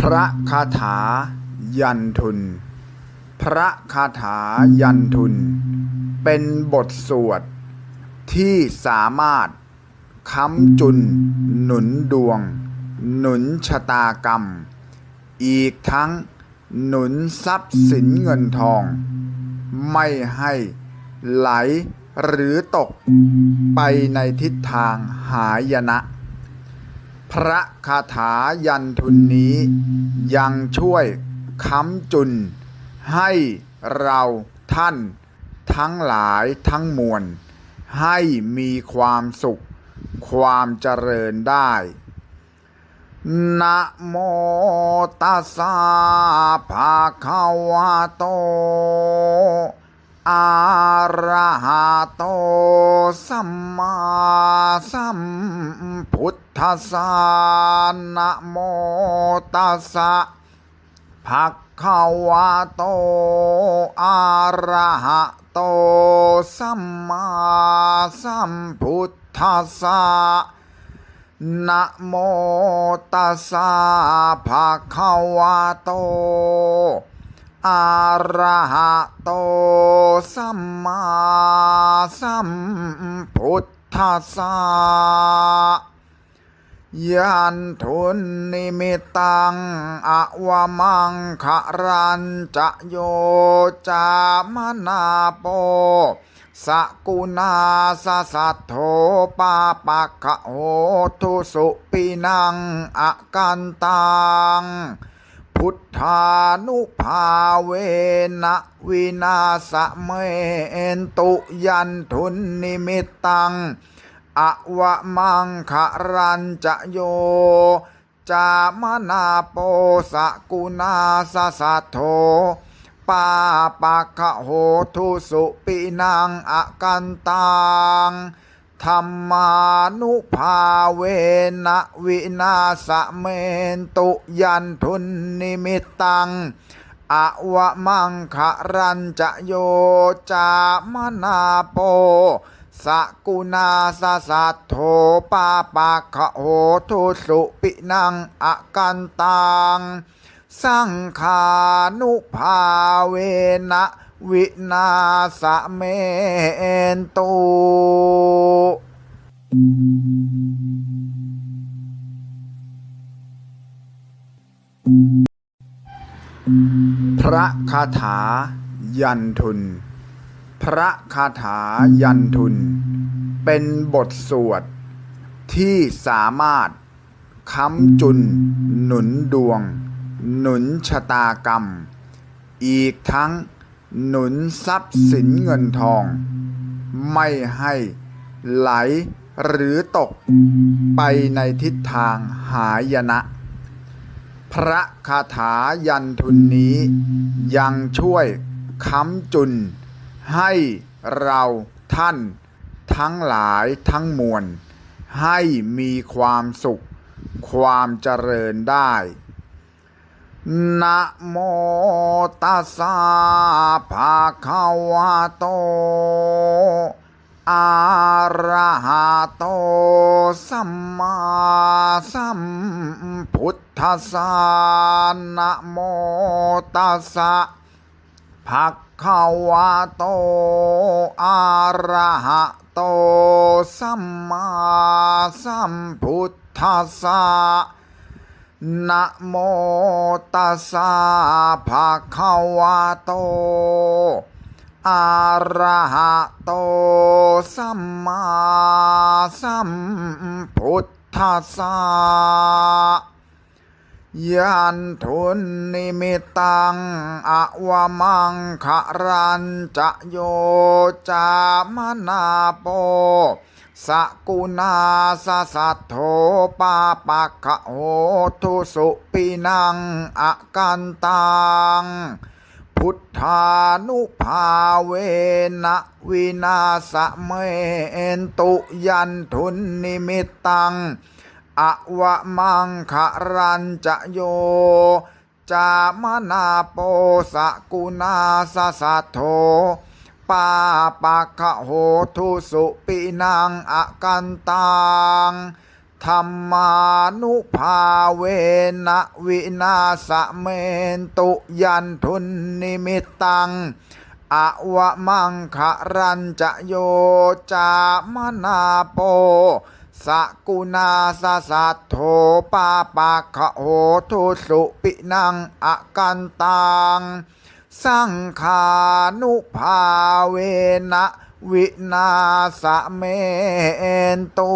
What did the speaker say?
พระคาถายันทุน พระคาถายันทุน เป็นบทสวดที่สามารถค้ำจุน หนุนดวง หนุนชะตากรรม อีกทั้งหนุนทรัพย์สินเงินทอง ไม่ให้ไหลหรือตกไปในทิศทางหายนะ พระคาถายันทุนนี้ยังช่วยค้ำจุน ให้เราท่านทั้งหลายทั้งมวล ให้มีความสุขความเจริญได้นะโมตัสสะภะคะวะโต อะระหะโต สัมมาสัม ทัสสะนะโมตัสสะภะคะวะโตอะระหะโตสัมมาสัมพุทธัสสะนะโมตัสสะภะคะวะโตอะระหะโตสัมมาสัมพุทธัสสะ ยันทุนนิมิตังอวมังคะรันจะโยจามนาโป สกุณาสสัทโธปาปะคะโหทุสุปินังอกันตัง พุทธานุภาเวนะวินาสเมนตุยันทุนนิมิตัง อวมังคะรันจะโย จามนาโปสกุณาสสัทโธปาปะคะโหทุสุปินังอกันตังธรรมานุภาเวนะวินาสเมนตุยันทุนนิมิตังอวมังคะรันจะโยจามนาโป สกุณาสสัทโธปาปะคะโหทุสุปินังอกันตังสังขานุภาเวนะวินาสเมนตุพระคาถายันทุน พระคาถายันทุน เป็นบทสวดที่สามารถค้ำจุน หนุนดวง หนุนชะตากรรม อีกทั้งหนุนทรัพย์สินเงินทอง ไม่ให้ไหลหรือตกไปในทิศทางหายนะ พระคาถายันทุนนี้ยังช่วยค้ำจุน ให้เราท่านทั้งหลายทั้งมวล ให้มีความสุข ความเจริญได้นะโมตัสสะภะคะวะโต อะระหะโต สัมมาสัมพุทธัสสะนะโมตัสสะ ภะคะวะโต อะระหะโต สัมมาสัมพุทธัสสะนะโมตัสสะภะคะวะโต อะระหะโต สัมมาสัมพุทธัสสะ ยันทุนนิมิตังอวมังคะรันจะโยจามนาโปสกุณาสสัทโธปาปะคะโหทุสุปินังอกันตังพุทธานุภาเวนะวินาสเมนตุยันทุนนิมิตัง อวมังคะรันจะโย จามนาโปสกุณาสสัทโธปาปะคะโหทุสุปินังอกันตังธรรมานุภาเวนะวินาสเมนตุยันทุนนิมิตังอวะมังคะรันจะโย จามนาโป สกุณาสสัทโธปาปะขะโหทุสุปินังอกันตังสังขานุภาเวนะวินาสเมนตุ